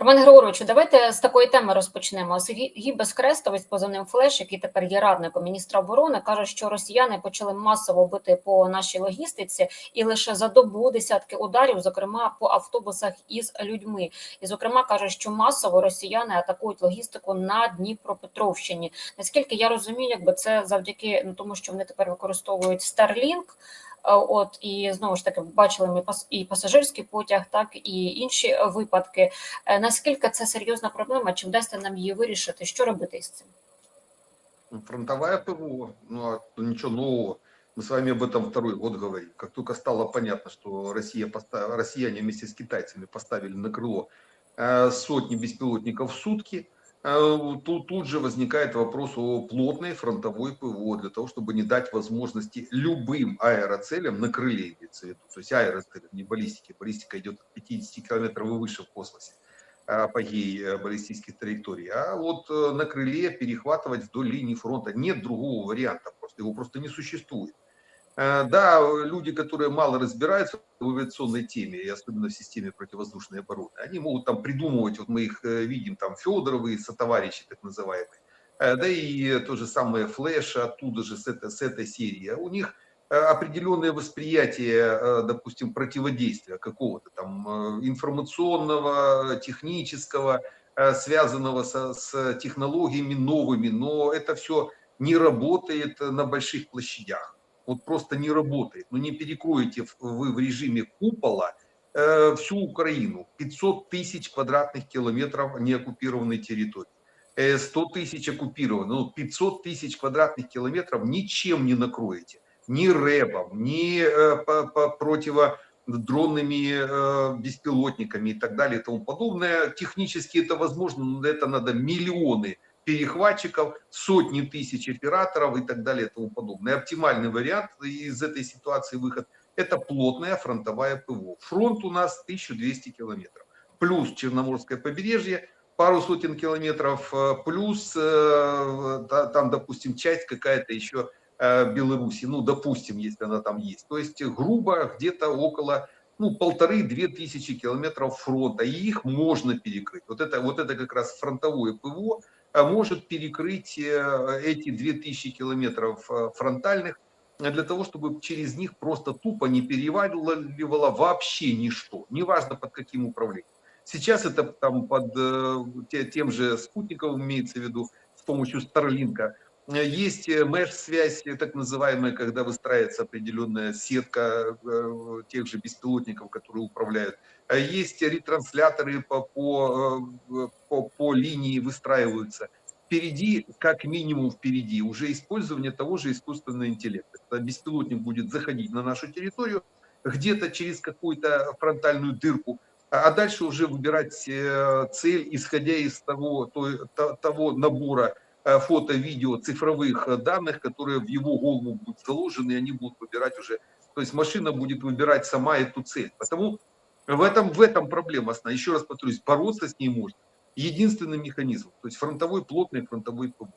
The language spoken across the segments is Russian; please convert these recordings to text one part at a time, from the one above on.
Роман Григоровичу, давайте з такої теми розпочнемо. Сергій Гій Безкрестовець, позивним Флеш, який тепер є радником міністра оборони, каже, що росіяни почали масово бити по нашій логістиці, і лише за добу десятки ударів, зокрема по автобусах із людьми. І зокрема каже, що масово росіяни атакують логістику на Дніпропетровщині. Наскільки я розумію, якби це завдяки ну, тому, що вони тепер використовують Starlink, От і знову ж таки бачили ми пас- і пасажирський потяг, так і інші е, випадки. Е, Наскільки це серйозна проблема? Чи вдасться нам її вирішити? Що робити із цим? Ну, Фронтовая ПВО, ну а то ничего нового. Мы с вами об этом второй год говорим. Как только стало понятно, что Россия поста- россияне вместе с китайцами поставили на крыло э, сотни беспилотников в сутки, э, тут, тут же возникает вопрос о плотной фронтовой ПВО для того, чтобы не дать возможности любым аэроцелям на крыле, имеется то есть аэроцелям, не баллистики. Баллистика идет от 50 километров и выше в космосе апогей э, баллистических траекторий, а вот э, на крыле перехватывать вдоль линии фронта. Нет другого варианта, просто его просто не существует. Э, Да, люди, которые мало разбираются в авиационной теме, и особенно в системе противовоздушной обороны, они могут там придумывать, вот мы их э, видим, там Федоровы, сотоварищи так называемые, Э, да и то же самое Флэш оттуда же, с, этой- с этой серии. А У них определенное восприятие, допустим, противодействия какого-то там информационного, технического, связанного со- с технологиями новыми, но это все не работает на больших площадях. Вот просто не работает. Ну не перекроете вы в режиме купола э, всю Украину. 500 тысяч квадратных километров неоккупированной территории. Э, 100 тысяч оккупировано. Ну, 500 тысяч квадратных километров ничем не накроете. Ни рэбом, ни э, по- по- противодронными э, беспилотниками и так далее и тому подобное. Технически это возможно, но этого надо миллионы перехватчиков, сотни тысяч операторов и так далее и тому подобное. Оптимальный вариант из этой ситуации выход – это плотная фронтовая ПВО. Фронт у нас 1200 километров. Плюс Черноморское побережье, пару сотен километров, э, плюс э, та- там, допустим, часть какая-то еще э, Беларуси, ну, допустим, если она там есть. То есть грубо где-то около ну, полторы-две тысячи километров фронта, и их можно перекрыть. Вот это, вот это как раз фронтовое ПВО может перекрыть э, эти 2000 километров э, фронтальных для того, чтобы через них просто тупо не переваливало вообще ничто, неважно под каким управлением. Сейчас это там под э, те- тем же спутником имеется в виду с помощью Старлинка. Есть э, меш-связь, э, так называемая, когда выстраивается определенная сетка э, тех же беспилотников, которые управляют. А Есть ретрансляторы по, по, по, по линии выстраиваются. Впереди, как минимум впереди, уже использование того же искусственного интеллекта. Беспилотник будет заходить на нашу территорию, где-то через какую-то фронтальную дырку, а а дальше уже выбирать цель, исходя из того, той- то- того набора фото, видео, цифровых э, данных, которые в его голову будут заложены, и они будут выбирать уже, то есть машина будет выбирать сама эту цель. Потому в этом, в этом проблема основная. Еще раз повторюсь, бороться с ней можно. Единственный механизм, то есть фронтовой, плотный фронтовой ПВО.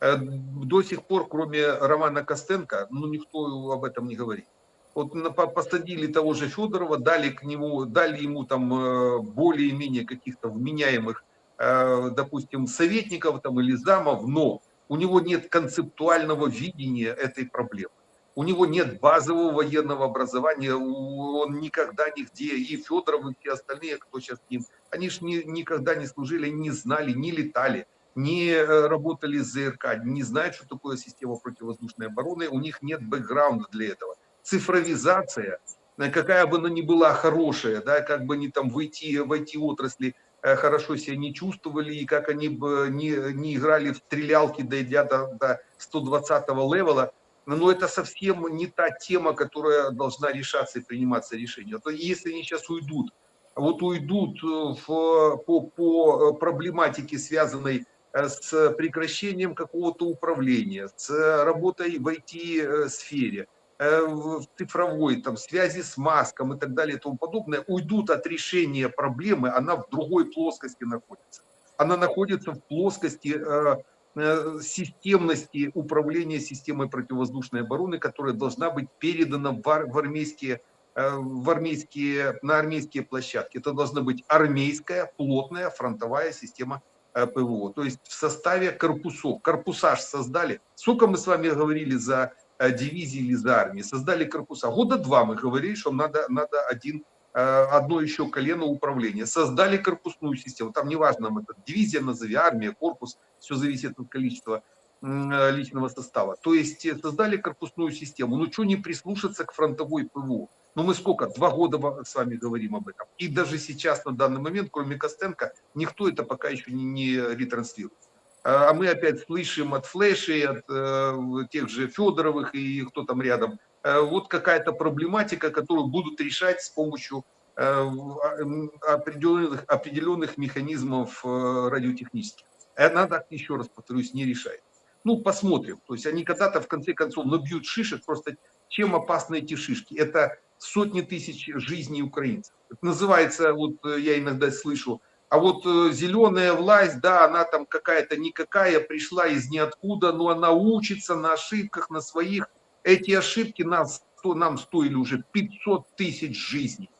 Э, До сих пор, кроме Романа Костенко, ну, никто об этом не говорит. Вот посадили того же Федорова, дали к нему, дали ему там э, более-менее каких-то вменяемых, э, допустим, советников там или замов, но у него нет концептуального видения этой проблемы. У него нет базового военного образования, он никогда нигде, и Федоров, и все остальные, кто сейчас с ним, они же никогда не служили, не знали, не летали, не э, работали с ЗРК, не знают, что такое система противовоздушной обороны, у них нет бэкграунда для этого. Цифровизация, э, какая бы она ни была хорошая, да, как бы они там в IT, в IT-отрасли э, хорошо себя не чувствовали, и как они бы не, не играли в стрелялки, дойдя до, до 120-го левела, но это совсем не та тема, которая должна решаться и приниматься решение. А То если они сейчас уйдут, вот уйдут э, в, по, по э, проблематике, связанной э, с прекращением какого-то управления, с работой в IT-сфере, э, в цифровой, там, связи с маском и так далее и тому подобное, уйдут от решения проблемы, она в другой плоскости находится. Она находится в плоскости э, э, системности управления системой противовоздушной обороны, которая должна быть передана в, ар- в армейские э, в армейские, на армейские площадки. Это должна быть армейская, плотная фронтовая система э, ПВО. То есть в составе корпусов. Корпуса ж создали. Сколько мы с вами говорили за э, дивизии или за армии? Создали корпуса. Года два мы говорили, что надо, надо один э, одно еще колено управления. Создали корпусную систему. Там неважно, это дивизия назови, армия, корпус, все зависит от количества э, личного состава. То есть создали корпусную систему. Ну что не прислушаться к фронтовой ПВО? Ну мы сколько? Два года с вами говорим об этом. И даже сейчас, на данный момент, кроме Костенко, никто это пока еще не, не ретранслирует. А а мы опять слышим от Флешей, от э, тех же Федоровых и кто там рядом, э, вот какая-то проблематика, которую будут решать с помощью э, а, определенных, определенных механизмов э, радиотехнических. Э, Надо, еще раз повторюсь, не решает. Ну, посмотрим. То есть они когда-то, в конце концов, набьют шишек. Просто чем опасны эти шишки? Это сотни тысяч жизней украинцев. Это называется, вот э, я иногда слышу, а вот э, зеленая власть, да, она там какая-то никакая, пришла из ниоткуда, но она учится на ошибках, на своих. Эти ошибки нас, нам стоили уже 500 тысяч жизней.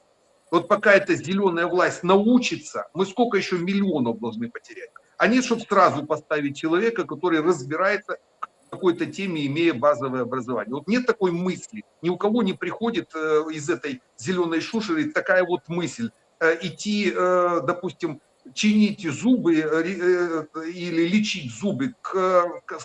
Вот пока эта зеленая власть научится, мы сколько еще миллионов должны потерять? Они, чтобы сразу поставить человека, который разбирается в какой-то теме, имея базовое образование. Вот нет такой мысли, ни у кого не приходит э, из этой зеленой шушеры такая вот мысль, идти, э, допустим, чинить зубы э, э, или лечить зубы к, к,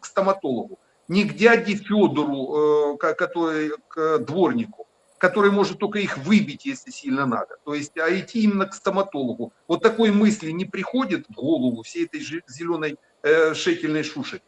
к стоматологу. Не к дяде Федору, э, ко- который, к дворнику, который может только их выбить, если сильно надо. То есть, а идти именно к стоматологу. Вот такой мысли не приходит в голову всей этой зеленой э, шекельной шушери.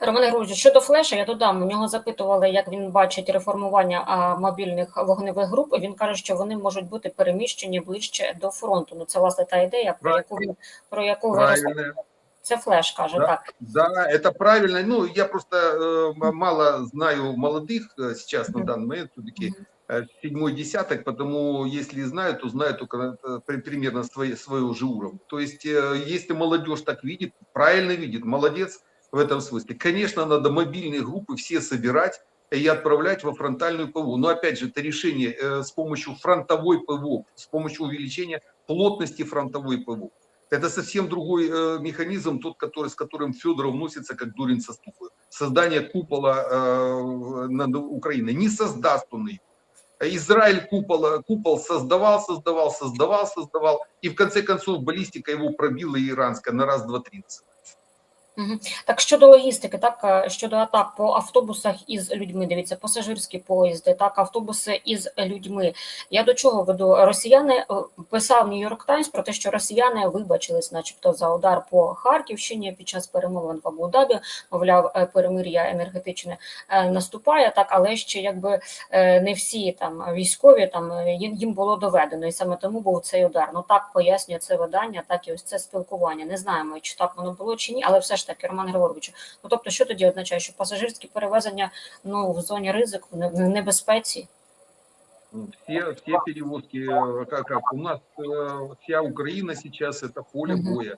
Роман Григорович, щодо флеша, я додам. У нього запитували, як він бачить реформування а, мобільних вогневих груп. Він каже, що вони можуть бути переміщені ближче до фронту. Ну це власне та ідея, про яку він про яку ви розповіли. Правильно. Це флеш каже Да. так. Да, это правильно. Ну, я просто э, м- мало знаю молодых э, сейчас на Мгм. данный момент, все-таки Мгм. э, седьмой десяток, потому если знаю, то знаю только э, при- примерно свои, своего же уровня. То есть, э, если молодежь так видит, правильно видит, молодец в этом смысле. Конечно, надо мобильные группы все собирать и отправлять во фронтальную ПВО. Но опять же, это решение э, с помощью фронтовой ПВО, с помощью увеличения плотности фронтовой ПВО. Это совсем другой э, механизм, тот, который, с которым Федоров носится, как дурень со ступой. Создание купола э, над Украиной. Не создаст он ее. Израиль купола, купол создавал, создавал, создавал, создавал. И в конце концов баллистика его пробила иранская на раз, два, три. Так щодо логістики, так е, щодо атак по автобусах із людьми. Дивіться, пасажирські поїзди, так автобуси із людьми. Я до чого веду? Росіяни е, писав Нью-Йорк Таймс про те, що росіяни вибачились, начебто, за удар по Харківщині під час перемовин в Абу-Дабі. Мовляв, е, перемир'я енергетичне наступає, так, але ще якби не всі там військові там їм було доведено, і саме тому був цей удар. Ну так пояснює це видання, так і ось це спілкування. Не знаємо, чи так воно було чи ні, але все ж таки, Роман Григорович, ну тобто, що тоді означає, що пасажирські перевезення ну в зоні ризику, в не- в небезпеці? Ну, Все, все перевозки, э, как, как у нас э, вся Украина сейчас это поле Мгм. боя.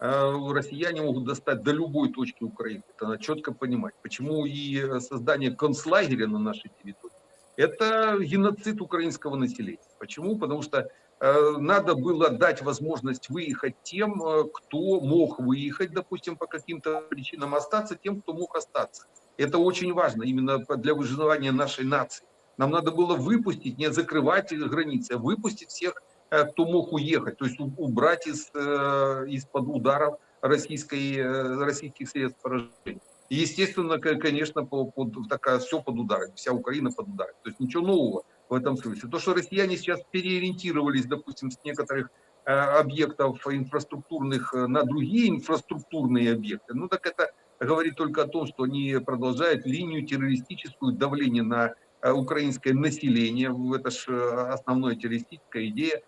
Э, Россияне могут достать до любой точки Украины. Это надо четко понимать. Почему и э, создание концлагеря на нашей территории – это геноцид украинского населения. Почему? Потому что э, надо было дать возможность выехать тем, э, кто мог выехать, допустим, по каким-то причинам, остаться тем, кто мог остаться. Это очень важно именно для выживания нашей нации. Нам надо было выпустить, не закрывать границы, а выпустить всех, э, кто мог уехать, то есть убрать из, э, из-под ударов российской, э, российских средств поражения. И, естественно, конечно, по, под, такая, все под ударами, вся Украина под ударами. То есть ничего нового в этом смысле. То, что россияне сейчас переориентировались, допустим, с некоторых э, объектов инфраструктурных э, на другие инфраструктурные объекты, ну так это говорит только о том, что они продолжают линию террористическую давления на э, украинское население. Это же основная террористическая идея.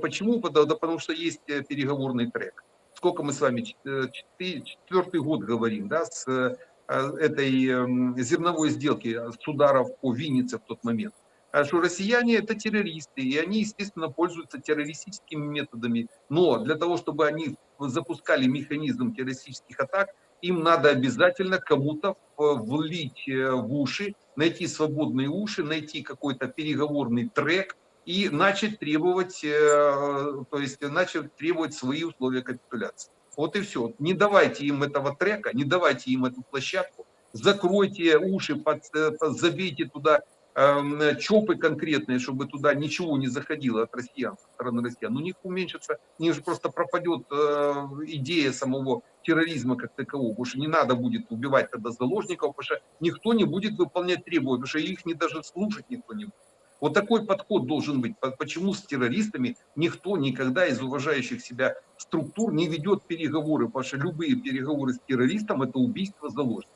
Почему? Да потому что есть переговорный трек. Сколько мы с вами, четвертый год говорим, да, с этой эм, зерновой сделки, с ударов по Виннице в тот момент. А Что россияне это террористы, и они, естественно, пользуются террористическими методами. Но для того, чтобы они запускали механизм террористических атак, им надо обязательно кому-то влить э, в уши найти свободные уши, найти какой-то переговорный трек и начать требовать, э, то есть начать требовать свои условия капитуляции. Вот и все. Не давайте им этого трека, не давайте им эту площадку, закройте уши, под, э, забейте туда чопы конкретные, чтобы туда ничего не заходило от россиян, со стороны россиян. Ну, у них уменьшится, у них же просто пропадет э, идея самого терроризма как такового, потому что не надо будет убивать тогда заложников, потому что никто не будет выполнять требования, потому что их не даже слушать никто не будет. Вот такой подход должен быть. По- Почему с террористами никто никогда из уважающих себя структур не ведет переговоры, потому что любые переговоры с террористом это убийство заложников.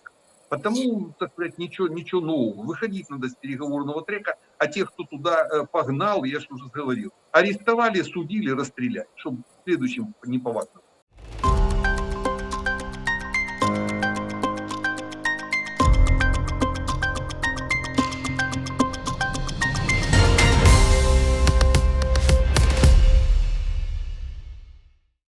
Потому, так сказать, ничего, ничего нового. Выходить надо с переговорного трека, а тех, кто туда э, погнал, я же уже говорил, арестовали, судили, расстреляли, чтобы в следующем неповадно.